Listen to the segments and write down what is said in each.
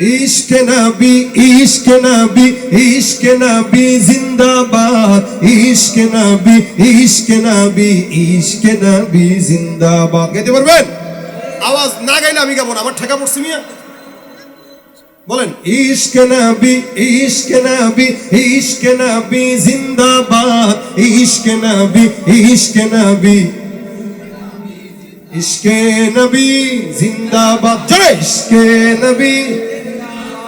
ইশকে নবী ইশকে নবী ইশকে নবী জিন্দাবাদ। ইশকে নবী ইশকে নবী ইশকে নবী জিন্দাবাদ। গাইতে পারবেন? আওয়াজ না গাইলে আমি গাবো না, আমার ঠেকা পড়ছি মিয়া। বলেন, ইশকে নবী ইশকে নবী ইশকে নবী জিন্দাবাদ। ইশকে নবী ইশকে নবী ইশকে নবী জিন্দাবাদ। জয় ইশকে নবী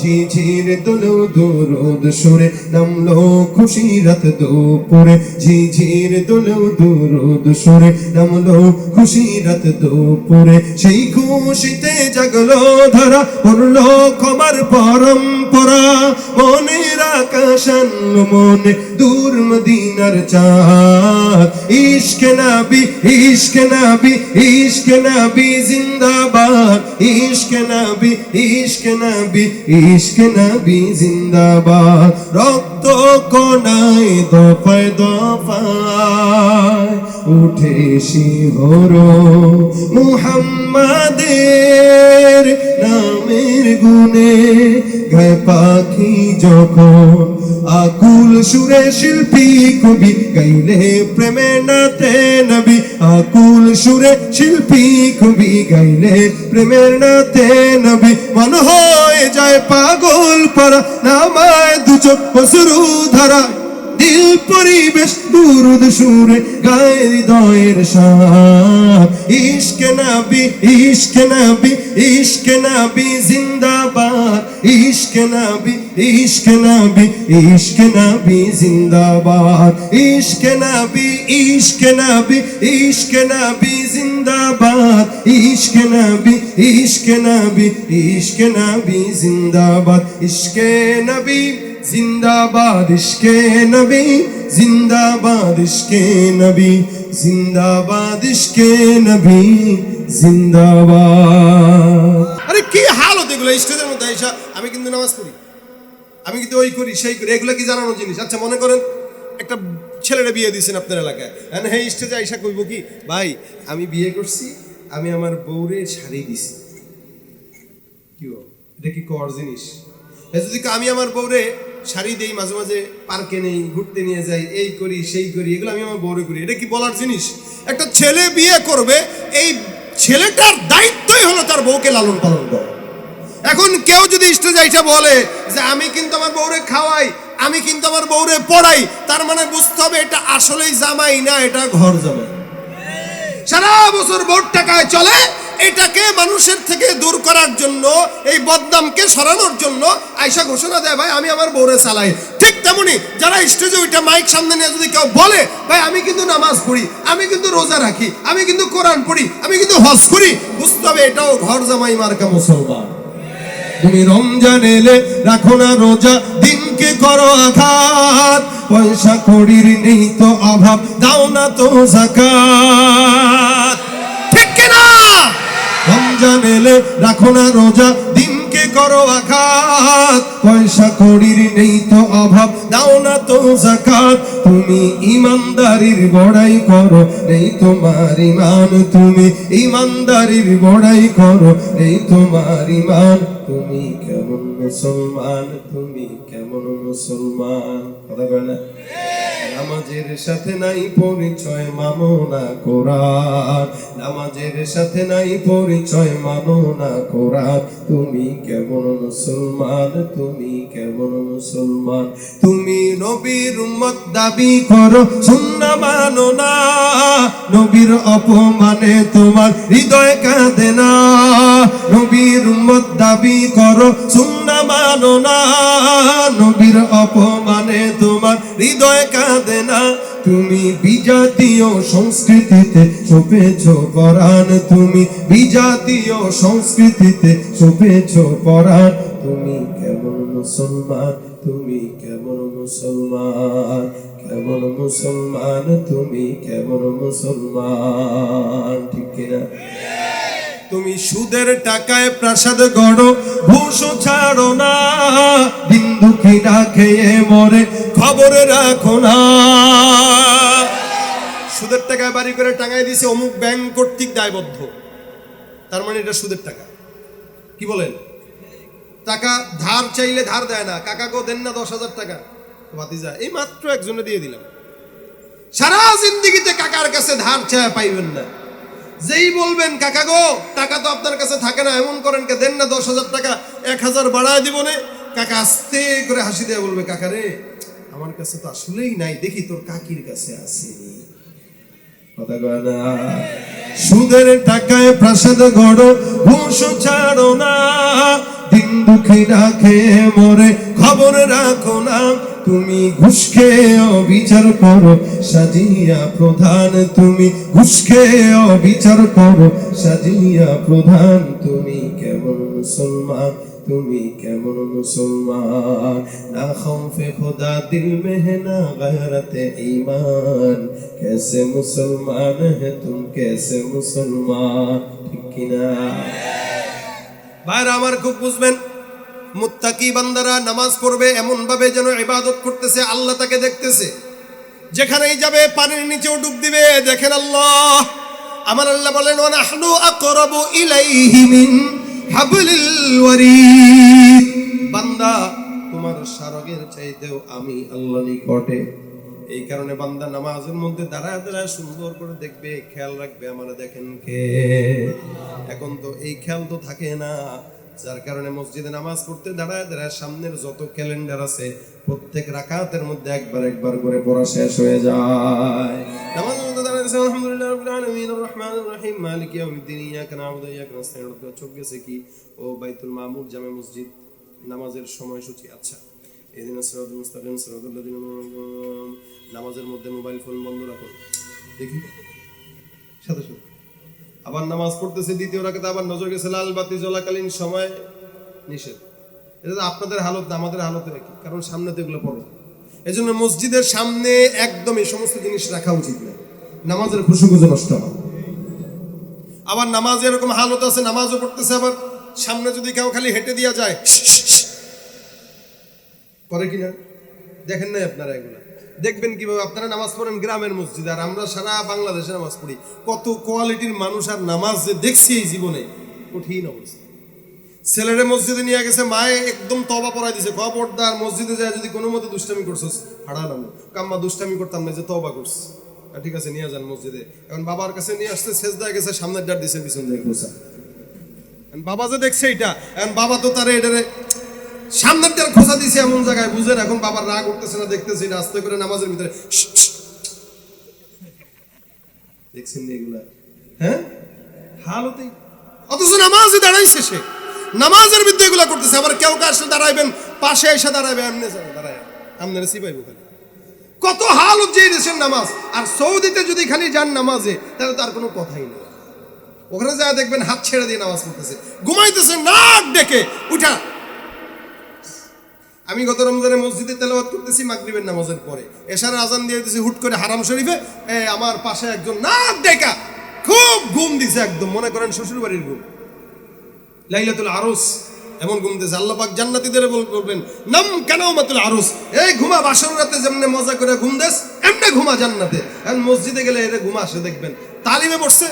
ঝিঝির দোলো দরুদ সুরে নামলো খুশি রাত দুপুরে। ঝিঝির দোলো দরুদ সুরে নামলো খুশি রাত দুপুরে। সেই খুশিতে জাগলো ধরা, পড়ল ক্ষমার পরম্পরা। মনের আকাশান মনে দূর মদিনার চাঁদ। ইশকে নাবি ইশকে নাবি ইশকে নাবি জিন্দাবাদ। ইশকে নাবি ইশকে নাবি ইশকে নাবি জিন্দাবাদ, রক্ত কোনায় দফায় দফায় উঠে শিহর মুহাম্মাদের নামের গুণে গায়ে পাখি যখন আকুল সুরে শিল্পী কবি গাইলে প্রেমে নাতে নবী, আকুল সুরে শিল্পী কবি গাইলে প্রেমের নাতে নবী মন হয়ে যায় পাগল পারা নামায় দু চোখ ধরা ধারা। দিল পরিবেশ দুরুদ সুরে গায়ে হৃদয়ের সাপ ইশকে নাবি ইশকে নাবি ইশকে নাবি জিন্দাবাদ ইশকে নাবি ইশকে নাবি ইশকে নাবি জিন্দাবাদ ইশকে নাবি ইশকে নাবি ইশকে নাবি জিন্দাবাদ ইশকে নাবি ইশকে নাবি ইশকে নাবি জিন্দাবাদ ইশকে নাবি জিন্দাবাদ ইশকে নবী, জিন্দাবাদ ইশকে নবী, জিন্দাবাদ ইশকে নবী, জিন্দাবাদ। আরে কি হালত এগুলো স্টেজের মধ্যে আইসা আমি কিন্তু নামাজ পড়ি। আমি কিন্তু ওই করি, সেই করি, এগুলো কি জানানো জিনিস? আচ্ছা মনে করেন একটা ছেলেরা বিয়ে দিয়েছেন আপনার এলাকায়। হ্যাঁ হ্যাঁ স্টেজে আইসা কইব কি, ভাই, আমি বিয়ে করছি, আমি আমার বউরে শাড়ি দিছি। কি? এটা কি কর জিনিস? যদি আমি আমার বউরে শাড়ি দেই, মাঝে মাঝে পার্কে নেই, ঘুরতে নিয়ে যাই, এই করি, সেই করি, এগুলো আমি আমার বউরে করি। এটা কি বলার জিনিস? একটা ছেলে বিয়ে করবে, এই ছেলেটার দায়িত্বই হলো তার বউকে লালন পালন করা। এখন কেউ যদি স্টেজে এসে বলে যে, আমি কিন্তু আমার বউরে খাওয়াই, আমি কিন্তু আমার বউরে পড়াই তার মানে বুঝতে হবে এটা আসলেই জামাই না, এটা ঘর জামাই। সারা বছর ভোট টাকায় চলে এটাকে মানুষের থেকে দূর করার জন্য, এই বদনামকে সরানোর জন্য আয়সা ঘোষণা দেয়, ভাই, আমি আমার বউরে চালাই। ঠিক তেমনি যারা স্টেজে ওইটা মাইক সামনে নিয়ে যদি কেউ বলে, ভাই, আমি কিন্তু নামাজ পড়ি, আমি কিন্তু রোজা রাখি, আমি কিন্তু কোরআন পড়ি, আমি কিন্তু হজ করি, বুঝতে হবে এটাও ঘর জামাই মার্কা মুসলমান। তুমি রমজান এলে রাখো না রোজা, দিনকে করো আঘাত, পয়সা কড়ির নেই তো অভাব, দাও না তো জাকাত ঠিক কিনা রমজান না রোজা, দিনকে করো আঘাত। পয়সা কড়ির নেই তো অভাব, দাও না তো জাকাত তুমি ইমানদারির বড়াই করো, নেই তোমার ইমান। তুমি ইমানদারির বড়াই করো, নেই তোমার ইমান। তুমি কেমন মুসলমান, তুমি কেমন মুসলমান। কথা না? নামাজের সাথে নাই পরিচয় মানো না কোরআন। নামাজের সাথে নাই পরিচয় মানো না কোরআন। তুমি কেমন মুসলমান, তুমি কেমন মুসলমান। তুমি নবীর উম্মত দাবি করো, সুন্না মানো না। নবীর অপমানে তোমার হৃদয় কাঁদে না। নবীর উম্মত দাবি করো, সুন্না মানো না। নবীর অপমানে তোমার হৃদয় কাঁদে না। তুমি বিজাতীয় সংস্কৃতিতে ছপেছ পরাণ। তুমি বিজাতীয় সংস্কৃতিতে ছপেছ পরাণ। তুমি কেমন মুসলমান? তুমি কেমন মুসলমান? কেমন মুসলমান? তুমি কেমন মুসলমান? ঠিক কিনা? তুমি সুদের টাকায় প্রাসাদ গড়ো ঘুষ ছাড়ো না। দিন দুঃখী না খেয়ে মরে খবর রাখো না। সুদের টাকায় বাড়ি করে টাঙাই দিছে অমুক ব্যাংক কর্তৃক দায়বদ্ধ। তার মানে এটা সুদের টাকা। কি বলেন? টাকা ধার চাইলে ধার দেয় না। কাকাকেও দেন না দশ হাজার টাকা। ভাতিজা, এই মাত্র একজনে দিয়ে দিলাম। সারা জিন্দিগিতে কাকার কাছে ধার চায় পাইবেন না। যেই বলবেন, কাকা গো, টাকা তো আপনার কাছে থাকে না, এমন করেন কে? দেন না দশ হাজার টাকা, এক হাজার বাড়ায় দিব নে। কাকা আস্তে করে হাসি দিয়ে বলবে, কাকা রে, আমার কাছে তো আসলেই নাই, দেখি তোর কাকির কাছে না। সুদের টাকায় প্রাসাদ গড়ো ঘুষ ছাড়ো না। দিন দুঃখী খেয়ে মরে, খবর রাখো না। তুমি ঘুষ খেয়ে অবিচার করো সাজিয়া প্রধান তুমি ঘুষ খেয়ে অবিচার করো সাজিয়া প্রধান তুমি কেমন মুসলমান তুমি কেমন মুসলমান না খৌফে খোদা দিল में है ना गैरत ईमान कैसे मुसलमान है तुम कैसे मुसलमान ঠিক কিনা ভাইরা আমার খুব বুঝবেন মুত্তাকি বান্দারা নামাজ পড়বে এমন ভাবে যেন ইবাদত করতেছে, আল্লাহ তাকে দেখতেছে। যেখানেই যাবে, পানির নিচেও ডুব দিবে। দেখেন আল্লাহ, আমার আল্লাহ বলেন, ওয়ানাহনু আকরাবু ইলাইহি মিন হাবলিল ওয়ারিদ। বান্দা, তোমার সারগের চাইতেও আমি আল্লাহ নিকটে। এই কারণে বান্দা নামাজের মধ্যে দাঁড়ায় দাঁড়ায় সুন্দর করে দেখবে, খেয়াল রাখবে, আমার দেখেন কে? এখন তো এই খেয়াল তো থাকে না। যার কারণে মসজিদে নামাজ পড়তে দাঁড়ায় দাঁড়ায় সামনের যত ক্যালেন্ডার আছে, প্রত্যেক রাকাতের মধ্যে একবার একবার করে পড়া শেষ হয়ে যায়। মামুর জামে মসজিদ নামাজের সময়সূচি। আচ্ছা এদিন নামাজের মধ্যে মোবাইল ফোন বন্ধ রাখুন দেখি। সাথে সাথে। আবার নামাজ পড়তেছে, দ্বিতীয় রাখাতে আবার নজর গেছে, লাল বাতি জ্বলাকালীন সময় নিষেধ। এটা তো আপনাদের হালত না, আমাদের হালত একই, কারণ সামনে তো এগুলো পড়ে। এই জন্য মসজিদের সামনে একদম এই সমস্ত জিনিস রাখা উচিত না। নামাজের খুশুখুজু নষ্ট হয় আবার নামাজ এরকম হালত আছে, নামাজও পড়তেছে আবার, সামনে যদি কেউ খালি হেঁটে দিয়া যায় করে কিনা? দেখেন নাই আপনারা এগুলা। দেখবেন কীভাবে আপনারা নামাজ পড়েন গ্রামের মসজিদ, আর আমরা সারা বাংলাদেশে নামাজ পড়ি। কত কোয়ালিটির মানুষ আর নামাজ যে দেখছি এই জীবনে, কঠিন অবস্থা। ছেলেরে মসজিদে নিয়ে গেছে, মায়ে একদম তবা পড়াই দিছে খবরদার মসজিদে যায় যদি কোনো মতে দুষ্টামি করছিস? হারালাম কাম্মা দুষ্টামি করতাম না যে তবা করছিস? আর ঠিক আছে, নিয়ে যান মসজিদে। এখন বাবার কাছে নিয়ে আসতে শেষ দেয় গেছে, সামনের ডার দিছে, পিছন দিয়ে বাবা যে দেখছে এটা এখন বাবা তো তারে এটারে সামনের খোঁচা দিছে এমন জায়গায়, বুঝেন? এখন বাবার রাগ উঠতেছে না, দেখতেছে আস্তে করে নামাজের ভিতরে। দেখছেন এগুলা? হ্যাঁ? অথচ নামাজে দাঁড়াইছে সে। নামাজের ভিতরে এগুলা করতেছে। আবার কেউ দাঁড়াইবেন, পাশে এসে দাঁড়াবে এমনি দাঁড়ায়। কত হাল যে নামাজ। আর সৌদিতে যদি খালি যান নামাজে, তাহলে তার কোনো কথাই নেই। ওখানে যা দেখবেন হাত ছেড়ে দিয়ে নামাজ পড়তেছে। ঘুমাইতেছে নাক ডেকে, উঠা। আমি গত রমজানে মসজিদে তেলাওয়াত করতেছি, মাগরিবের নামাজের পরে। এশার আজান দিয়ে দিতেছি, হুট করে হারাম শরীফে আমার পাশে একজন নাক ডেকা, খুব ঘুম দিছে একদম। মনে করেন শ্বশুর বাড়ির ঘুম। লাইলাতুল আরস, এমন ঘুম দিয়েছে আল্লাহ পাক জান্নাতীদের বলবেন, নাম কেন মাতুল আরস? এই ঘুমা বাসর রাতে যেমনে মজা করে ঘুম দেস, এমনি ঘুমা জান্নাতে। এখন মসজিদে গেলে এরা ঘুমা আসে, দেখবেন। তালিমে বসছে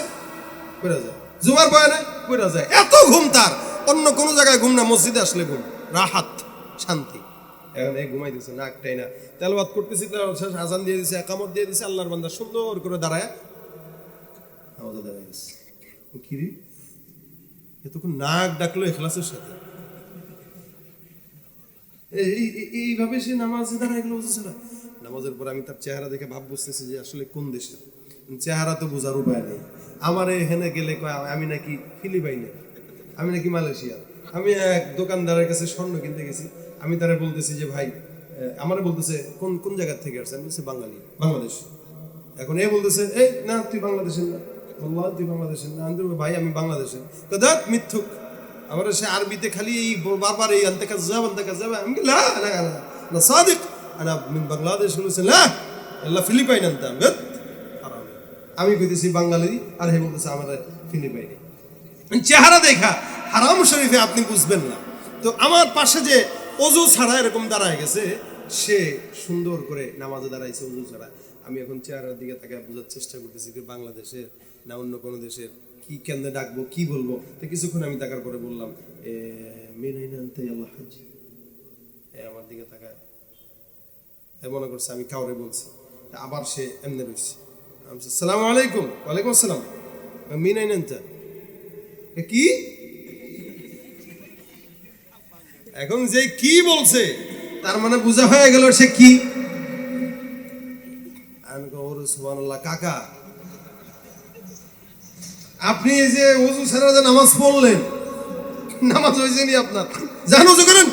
কইরা যায়। জুমার বয়ানে কইরা যায়। এত ঘুম তার। অন্য কোনো জায়গায় ঘুম না, মসজিদে আসলে ঘুম। রাহাত, শান্তি। এখন এই ঘুমাই দিছে নাকটাই না তেলবাদ করতেছি শেষ, আজান দিয়ে দিছে একামত দিয়ে দিছে আল্লাহর বান্দা সুন্দর করে দাঁড়ায়। দাঁড়ায় গেছে। এতক্ষণ নাক ডাকলো এখলাসের সাথে। এই- এই- এই- এইভাবে সে নামাজে দাঁড়ায় বুঝেছে নামাজের পর আমি তার চেহারা দেখে ভাব বুঝতেছি যে আসলে কোন দেশের চেহারা তো বোঝার উপায় নেই। আমার এখানে গেলে কয় আমি নাকি ফিলিপাইনে আমি নাকি মালয়েশিয়া। আমি এক দোকানদারের কাছে স্বর্ণ কিনতে গেছি। আমি তারে বলতেছি যে ভাই আমার বলতেছে কোন কোন জায়গার থেকে আসছে আমি বলছি বাঙালি বাংলাদেশ। এখন এ বলতেছে এই না তুই বাংলাদেশের না। বললাম তুই বাংলাদেশের না। আমি ভাই আমি বাংলাদেশের। কদাত মিথ্যুক। আবার সে আরবিতে খালি এই বারবার এই আনতে কাজ যাব আনতে কাজ যাবে আমি বলি, না না না সাদিক। আনা মিন বাংলাদেশ বলেছেন না আল্লাহ ফিলিপাইন আনতাম আমি কইতেছি বাঙালি আর হে বলতেছে আমার ফিলিপাইনি। চেহারা দেখা হারাম শরীফে আপনি বুঝবেন না। তো আমার পাশে যে অজু ছাড়া এরকম দাঁড়ায় গেছে, সে সুন্দর করে নামাজে দাঁড়াইছে অজু ছাড়া। আমি এখন চেহারার দিকে তাকে বোঝার চেষ্টা করতেছি যে বাংলাদেশের না অন্য কোনো দেশের কি কেন্দ্রে ডাকবো, কি বলব। তো কিছুক্ষণ আমি তাকার পরে বললাম, এ মেনাই আনতে আল্লাহ হাজি আমার দিকে তাকায়। মনে করছে আমি কাউরে বলছি। আবার সে এমনি রয়েছে আমি সালাম আলাইকুম। ওয়ালাইকুম আসসালাম। মিনাই আনতে। কি? এখন যে কি বলছে, তার মানে বোঝা হয়ে গেল সে কি। কাকা, আপনি যে ওযু ছাড়া যে নামাজ পড়লেন, নামাজ হয়েছে আপনার? জান ওযু করেন।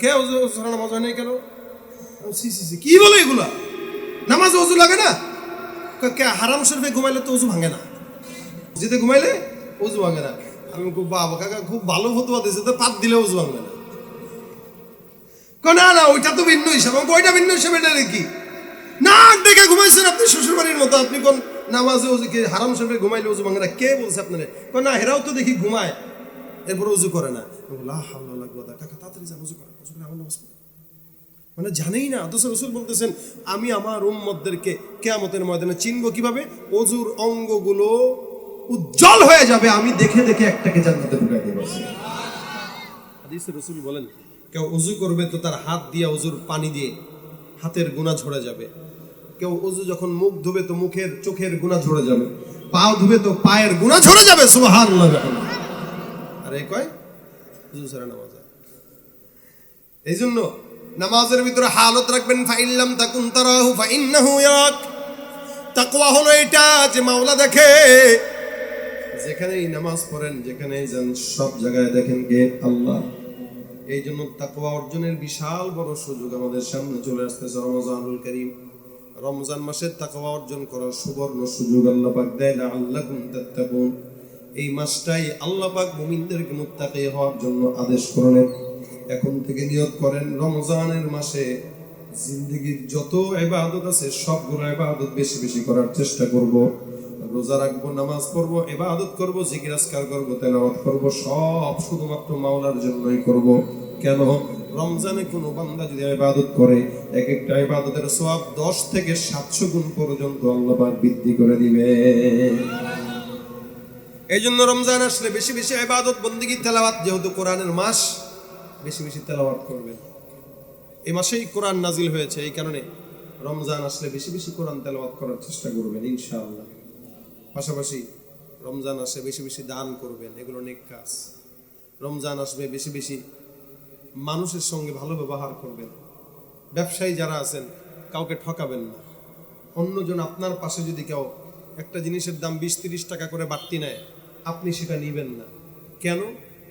কে ওযু ছাড়া নামাজ হয় নাই কেন? সি সি কি বলে এগুলা? নামাজ ওযু লাগে না? কে হারাম শরীফে ঘুমাইলে তো ওযু ভাঙে না। যেতে ঘুমাইলে উজু ভাঙে না। আমি খুব বাবা কাকা খুব ভালো ফতুয়া দিয়েছে তো পাত না। না না ওইটা তো ভিন্ন হিসাব আমি কই, ওইটা ভিন্ন এটা ঘুমাইছেন আপনি শ্বশুর বাড়ির মতো আপনি কোন নামাজে উজু কি হারাম ঘুমাইলে উজু ভাঙে না কে বলছে না হেরাও তো দেখি ঘুমায় এরপরে উজু করে না। মানে জানেই না অথচ রসুল বলতেছেন আমি আমার উম্মতদেরকে কেয়ামতের ময়দানে চিনব কীভাবে? অজুর অঙ্গগুলো উজ্জ্বল হয়ে যাবে আমি দেখে দেখে একটাকে জান্নাতে ঢুকাই দেব হাদিসে রসুল বলেন কেউ উজু করবে তো তার হাত দিয়ে অজুর পানি দিয়ে হাতের গুণা ঝরে যাবে। কেউ উজু যখন মুখ ধুবে তো মুখের চোখের গুণা ঝরে যাবে। পা ধুবে তো পায়ের গুণা ঝরে যাবে সুবহানাল্লাহ। আর এই কয়? উজু ছাড়া নামাজ এই জন্য নামাজের ভিতরে হালত রাখবেন ফাইল্লাম তাকুন তারাহু ফাইন্নাহু ইয়াক। তাকওয়া হলো এটা যে মাওলা দেখে যেখানেই নামাজ পড়েন, যেখানেই যান, সব জায়গায় দেখেন কে? আল্লাহ। এই জন্য তাকওয়া অর্জনের বিশাল বড় সুযোগ আমাদের সামনে চলে আসতেছে রমজানুল করিম। রমজান মাসের তাকওয়া অর্জন করার সুবর্ণ সুযোগ আল্লাহ পাক দেয় আল্লাহুম তাত্তাকুন। এই মাসটাই আল্লাহ পাক মুমিনদেরকে মুত্তাকি হওয়ার জন্য আদেশ করলেন এখন থেকে নিয়ত করেন, রমজানের মাসে জিন্দগির যত ইবাদত আছে, সবগুলো ইবাদত বেশি বেশি করার চেষ্টা করব। রোজা রাখব, নামাজ পড়ব, ইবাদত করব আজকার করব, তেলাওয়াত করব, সব শুধুমাত্র মাওলার জন্যই করব। কেন? রমজানে কোনো বান্দা যদি ইবাদত করে, এক একটা ইবাদতের সওয়াব 10 থেকে 700 গুণ পর্যন্ত আল্লাহ পাক বৃদ্ধি করে দিবে। এই জন্য রমজান আসলে বেশি বেশি ইবাদত, বন্দিগি, তেলাওয়াত যেহেতু কোরআনের মাস, বেশি বেশি তেলাওয়াত করবেন। এই মাসেই কোরআন নাজিল হয়েছে, এই কারণে রমজান আসলে বেশি বেশি কোরআন তেলাওয়াত করার চেষ্টা করবেন, ইনশাআল্লাহ। পাশাপাশি রমজান আসে বেশি বেশি দান করবেন, এগুলো নেক কাজ। রমজান আসবে বেশি বেশি মানুষের সঙ্গে ভালো ব্যবহার করবেন। ব্যবসায়ী যারা আছেন, কাউকে ঠকাবেন না। অন্যজন আপনার পাশে যদি কেউ একটা জিনিসের দাম বিশ তিরিশ টাকা করে বাড়তি নেয়, আপনি সেটা নিবেন না। কেন?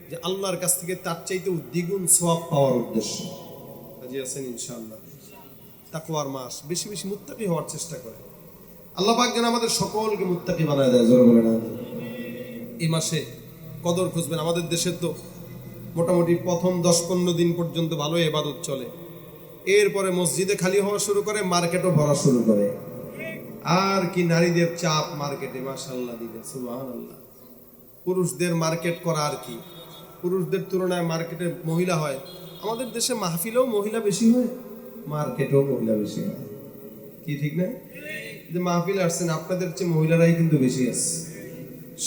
যে আল্লাহর কাছ থেকে তার চাইতেও দ্বিগুণ সব পাওয়ার উদ্দেশ্য। আছেন ইনশাআল্লাহ। তাকওয়ার মাস বেশি বেশি মুত্তাকি হওয়ার চেষ্টা করে আল্লাহ পাক যেন আমাদের সকলকে মুত্তাকি বানায় দেয়, জোরে বলে না এই মাসে কদর খুঁজবেন। আমাদের দেশের তো মোটামুটি প্রথম দশ পনেরো দিন পর্যন্ত ভালো এবাদত চলে। এরপরে মসজিদে খালি হওয়া শুরু করে, মার্কেটও ভরা শুরু করে। আর কি নারীদের চাপ মার্কেটে মাশাল্লাহ দিবে সুবহানাল্লাহ। পুরুষদের মার্কেট করা আর কি। পুরুষদের তুলনায় মার্কেটে মহিলা হয়। আমাদের দেশে মাহফিলেও মহিলা বেশি হয়, মার্কেটেও মহিলা বেশি হয়। কি ঠিক না? যে মাহফিল আসছেন, আপনাদের চেয়ে মহিলারাই কিন্তু বেশি আছে।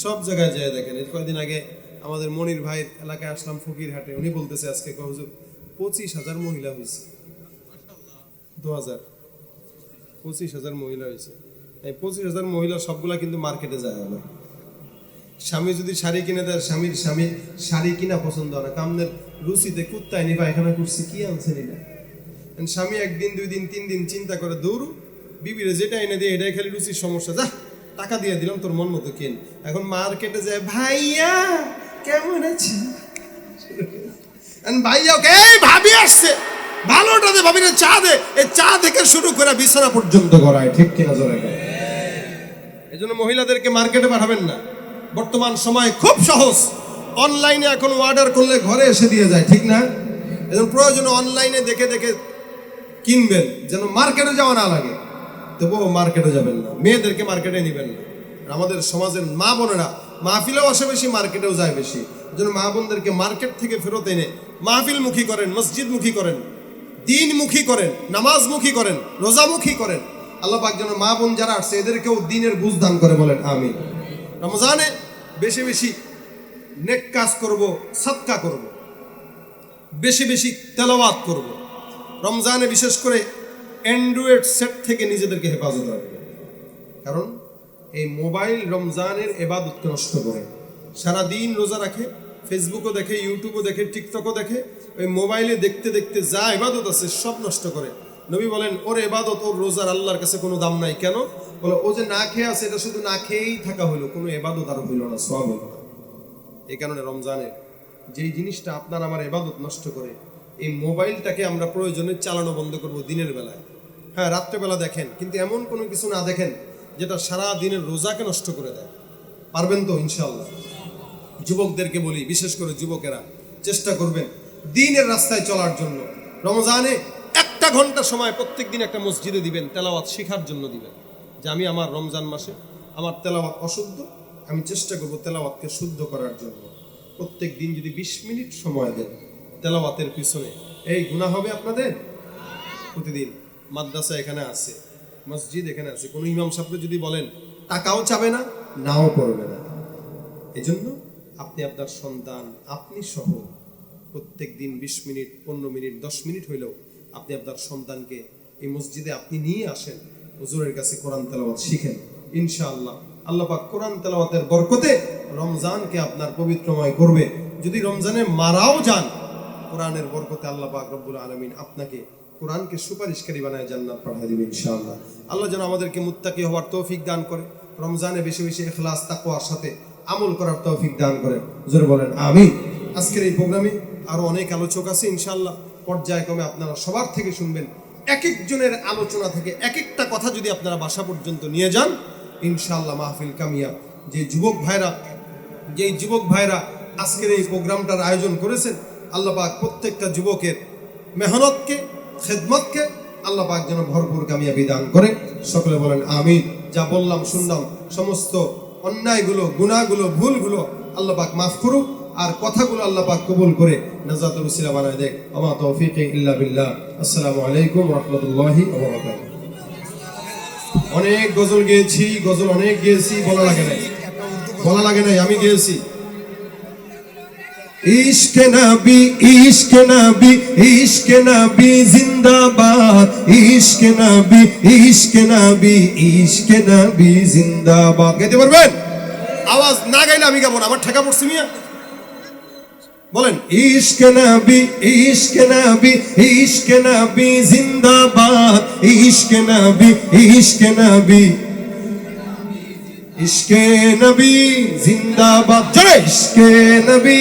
সব জায়গায় যায় দেখেন। এই কয়েকদিন আগে আমাদের মনির ভাইয়ের এলাকায় আসলাম ফকিরহাটে। উনি বলতেছে, আজকে কয় হুজুর? পঁচিশ হাজার মহিলা হয়েছে। দু হাজার। পঁচিশ হাজার মহিলা হয়েছে। এই পঁচিশ হাজার মহিলা সবগুলা কিন্তু মার্কেটে যায় না। স্বামী যদি শাড়ি কিনে দেয়, স্বামীর স্বামী শাড়ি কিনা পছন্দ হয় না। কামনের রুচিতে কুত্তায় নি পায়খানা করছি কি আনছে নিনা স্বামী একদিন, দুই দিন, তিন দিন চিন্তা করে দৌড়ু বিবিরে যেটা এনে দিয়ে, এটাই খালি রুচির সমস্যা। যা, টাকা দিয়ে দিলাম, তোর মন মতো কেন। এখন মার্কেটে যায় ভাইয়া, কেমন আছে? ভাইয়া ওকে ভাবি আসছে। ভালোটা দে ভাবি না চা দে। এই চা থেকে শুরু করে বিছানা পর্যন্ত করায় ঠিক কিনা জোরে এই জন্য মহিলাদেরকে মার্কেটে পাঠাবেন না। বর্তমান সময় খুব সহজ। অনলাইনে এখন অর্ডার করলে ঘরে এসে দিয়ে যায়, ঠিক না? এজন্য প্রয়োজনে অনলাইনে দেখে দেখে কিনবেন, যেন মার্কেটে যাওয়া না লাগে। তবুও মার্কেটে যাবেন না। মেয়েদেরকে মার্কেটে নেবেন না। আমাদের সমাজের মা বোনেরা মাহফিলেও আসে বেশি মার্কেটেও যায় বেশি। যেন মা বোনদেরকে মার্কেট থেকে ফেরত এনে মাহফিল মুখী করেন মসজিদ মুখী করেন দিন মুখী করেন নামাজ মুখী করেন, রোজামুখী করেন। আল্লাহ পাক যেন মা বোন যারা আসছে, এদেরকেও দিনের বুঝ দান করে বলেন আমি রমজানে বেশি বেশি নেক কাজ করব সৎকা করব। বেশি বেশি তেলাওয়াত করব। রমজানে বিশেষ করে অ্যান্ড্রয়েড সেট থেকে নিজেদেরকে হেফাজত রাখবে। কারণ এই মোবাইল রমজানের এবাদতকে নষ্ট করে। সারা দিন রোজা রাখে, ফেসবুকও দেখে, ইউটিউবও দেখে, টিকটকও দেখে, ওই মোবাইলে দেখতে দেখতে যা এবাদত আছে সব নষ্ট করে। নবী বলেন, ওর এবাদত, ওর রোজার আল্লাহর কাছে কোনো দাম নাই। কেন? বলে, ও যে না খেয়ে আছে, এটা শুধু না খেয়েই থাকা হলো কোনো এবাদত আর হইল না সব হইল না। এই কারণে রমজানের যেই জিনিসটা আপনার আমার এবাদত নষ্ট করে, এই মোবাইলটাকে আমরা প্রয়োজনে চালানো বন্ধ করব দিনের বেলায়। হ্যাঁ রাত্রেবেলা দেখেন। কিন্তু এমন কোনো কিছু না দেখেন যেটা সারা দিনের রোজাকে নষ্ট করে দেয়। পারবেন তো ইনশাল্লাহ যুবকদেরকে বলি, বিশেষ করে যুবকেরা, চেষ্টা করবেন দিনের রাস্তায় চলার জন্য। রমজানে একটা ঘণ্টা সময় প্রত্যেক দিন একটা মসজিদে দিবেন, তেলাওয়াত শেখার জন্য দিবেন। যে আমি আমার রমজান মাসে আমার তেলাওয়াত অশুদ্ধ, আমি চেষ্টা করব তেলাওয়াতকে শুদ্ধ করার জন্য। প্রত্যেক দিন যদি বিশ মিনিট সময় দেন তেলাওয়াতের পিছনে, এই গুণা হবে আপনাদের? প্রতিদিন। মাদ্রাসা এখানে আছে, মসজিদ এখানে আছে, কোনো ইমাম সাহেব যদি বলেন, টাকাও চাবে না, নাও করবে না। এজন্য আপনি আপনার সন্তান, আপনি সহ প্রত্যেক দিন বিশ মিনিট, পনেরো মিনিট, দশ মিনিট হইলেও আপনি আপনার সন্তানকে এই মসজিদে আপনি নিয়ে আসেন, হুজুরের কাছে কোরআন তেলাওয়াত শিখেন। ইনশাআল্লাহ। আল্লাহ পাক কোরআন তেলাওয়াতের বরকতে রমজানকে আপনার পবিত্রময় করবে। যদি রমজানে মারাও যান, কোরআনের বরকতে আল্লাহ পাক রব্বুল আলমিন আপনাকে কোরআনকে সুপারিশকারী বানায় জান্নাত পাঠিয়ে দিবে ইনশাআল্লাহ। আল্লাহ যেন আমাদেরকে মুত্তাকি হওয়ার তৌফিক দান করে, রমজানে বেশি বেশি এখলাস তাকওয়ার সাথে আমল করার তৌফিক দান করে। জোরে বলেন, আমিন। আজকের এই প্রোগ্রামে আরও অনেক আলোচক আছে ইনশাআল্লাহ। পর্যায়ক্রমে আপনারা সবার থেকে শুনবেন এক একজনের আলোচনা থেকে এক একটা কথা যদি আপনারা বাসা পর্যন্ত নিয়ে যান, ইনশাআল্লাহ মাহফিল কামিয়া। যে যুবক ভাইরা যেই যুবক ভাইরা আজকের এই প্রোগ্রামটার আয়োজন করেছেন, আল্লাহ পাক প্রত্যেকটা যুবকের মেহনতকে খেদমতকে আল্লাহ পাক যেন ভরপুর কামিয়াবি দান করে। সকলে বলেন আমি যা বললাম, শুনলাম, সমস্ত অন্যায়গুলো গুণাগুলো ভুলগুলো আল্লাহ পাক মাফ করুক, আর কথাগুলো আল্লাহ পাক কবুল করে নাজাতুল উসিলা বানায় দেখ। আমা তৌফিক ইল্লা বিল্লাহ। আসসালামু আলাইকুম রহমতুল্লাহি অনেক গজল গেয়েছি, গজল অনেক গেয়েছি, বলা লাগে নাই। বলা লাগে নাই, আমি গেয়েছি। ইশক নবী ইশক নবী ইশক নবী জিন্দাবাদ। ইশক নবী ইশক নবী ইশক নবী জিন্দাবাদ। গাইতে পারবেন? আওয়াজ না গাইলে আমি গাবো না, আমার ঠেকা পড়ছি মিয়া। বলেন, ইশক নবী ইশক নবী ইশক নবী জিন্দাবাদ। ইশক নবী ইশক নবী, ইশকে নবী জিন্দাবাদ। জয় ইশকে নবী।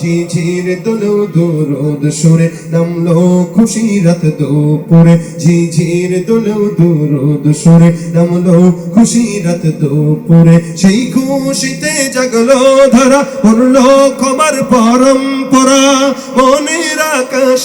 ঝিঝির দোলো দরুদ সুরে নামলো খুশি রাত দুপুরে। ঝিঝির দোলো দরুদ সুরে নামলো খুশি রাত দুপুরে। সেই খুশিতে জাগলো ধরা, পড়ল ক্ষমার পরম্পরা। মনের আকাশ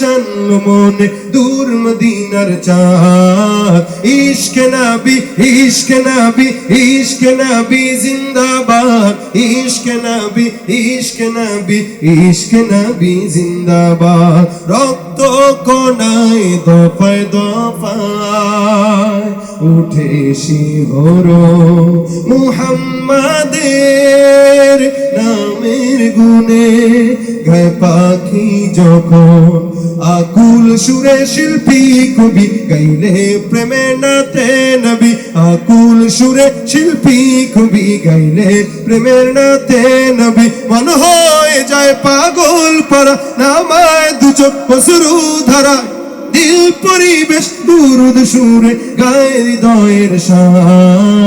মনে দূর মদিনার চাঁদ। ইশকে নাবি ইশকে নাবি ইশকে নাবি জিন্দাবাদ। ইশকে নাবি ইশকে নাবি ইশকে নবি জিন্দাবাদ রক্ত কোনায় দফায় দফায় উঠে শিহর মুহাম্মাদের নামের গুণে গায়ে পাখি যখন আকুল সুরে শিল্পী কবি, গাইলে প্রেমে নাতে নবী। আকুল সুরে শিল্পী কবি, গাইলে প্রেমের নাতে নবী। মন হয়ে যায় পাগল পরা নামায় দু চোখ বসরু ধারা। দিল পরিবেশ দুরুদ সুরে গায়ে হৃদয়ের সার। ইশকে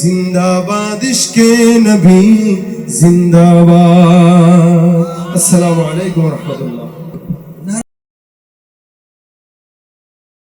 জিন্দাবাদ ইশকে নবী জিন্দাবাদ। আসসালামু আলাইকুম রহমতুল্লাহ।